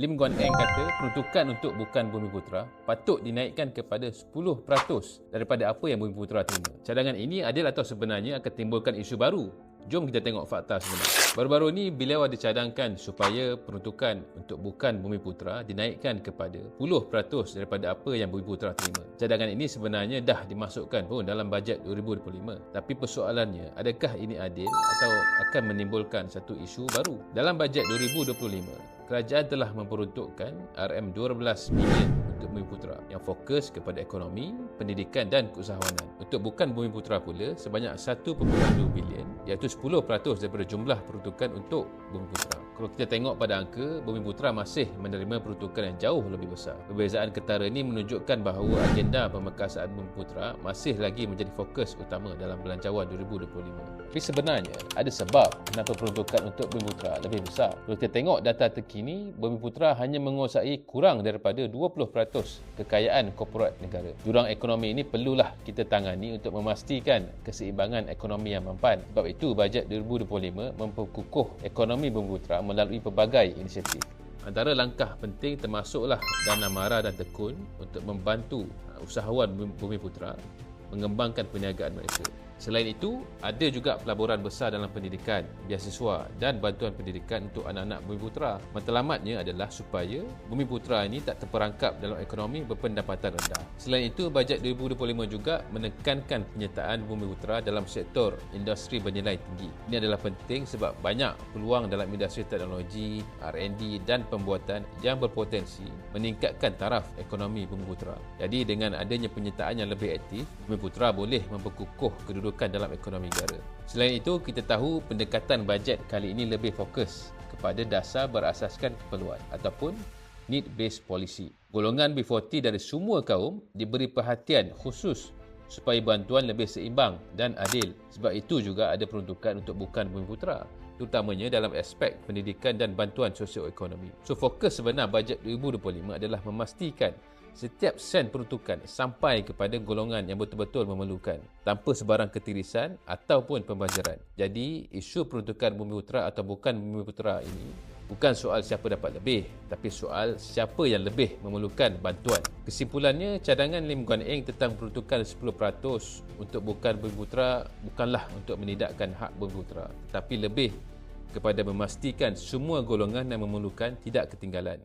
Lim Guan Eng kata peruntukan untuk Bukan Bumi Putra patut dinaikkan kepada 10% daripada apa yang Bumi Putra terima. Cadangan ini adil atau sebenarnya akan timbulkan isu baru Jom kita tengok fakta sebenar. Baru-baru ini beliau ada cadangkan supaya peruntukan untuk bukan Bumi Putra dinaikkan kepada 10% daripada apa yang Bumi Putra terima. Cadangan ini sebenarnya dah dimasukkan pun dalam bajet 2025. Tapi persoalannya, adakah ini adil atau akan menimbulkan satu isu baru? Dalam bajet 2025, kerajaan telah memperuntukkan RM12 bilion untuk Bumi Putra yang fokus kepada ekonomi, pendidikan dan keusahawanan. Untuk bukan Bumi Putra pula, sebanyak 1.2 bilion iaitu 10% daripada jumlah peruntukan untuk Bumi Putra. Kalau kita tengok pada angka, Bumi Putra masih menerima peruntukan yang jauh lebih besar. Perbezaan ketara ini menunjukkan bahawa agenda pemekasan Bumi Putra masih lagi menjadi fokus utama dalam belanjawan 2025. Tapi sebenarnya, ada sebab kenapa peruntukan untuk Bumi Putra lebih besar. Kalau kita tengok data terkini, Bumi Putra hanya menguasai kurang daripada 20% kekayaan korporat negara. Jurang ekonomi ini perlulah kita tangani untuk memastikan keseimbangan ekonomi yang mampan. Sebab itu, bajet 2025 memperkukuh ekonomi Bumi Putra melalui pelbagai inisiatif. Antara langkah penting termasuklah dana mara dan tekun untuk membantu usahawan Bumi Putra mengembangkan perniagaan mereka. Selain itu, ada juga pelaburan besar dalam pendidikan, biasiswa dan bantuan pendidikan untuk anak-anak Bumi Putra. Matlamatnya adalah supaya Bumi Putra ini tak terperangkap dalam ekonomi berpendapatan rendah. Selain itu, bajet 2025 juga menekankan penyertaan Bumi Putra dalam sektor industri bernilai tinggi. Ini adalah penting sebab banyak peluang dalam industri teknologi, R&D dan pembuatan yang berpotensi meningkatkan taraf ekonomi Bumi Putra. Jadi dengan adanya penyertaan yang lebih aktif, Bumi Putra boleh memperkukuh kedudukan kedudukan dalam ekonomi negara. Selain itu, kita tahu pendekatan bajet kali ini lebih fokus kepada dasar berasaskan keperluan ataupun need-based policy. Golongan B40 dari semua kaum diberi perhatian khusus supaya bantuan lebih seimbang dan adil. Sebab itu juga ada peruntukan untuk bukan bumi putra terutamanya dalam aspek pendidikan dan bantuan sosioekonomi. So fokus sebenar bajet 2025 adalah memastikan setiap sen peruntukan sampai kepada golongan yang betul-betul memerlukan tanpa sebarang ketirisan ataupun pembajaran. Jadi, isu peruntukan Bumi Putra atau bukan Bumi Putra ini bukan soal siapa dapat lebih tapi soal siapa yang lebih memerlukan bantuan. Kesimpulannya, cadangan Lim Guan Eng tentang peruntukan 10% untuk bukan Bumi Putra bukanlah untuk menidakkan hak Bumi Putra tapi lebih kepada memastikan semua golongan yang memerlukan tidak ketinggalan.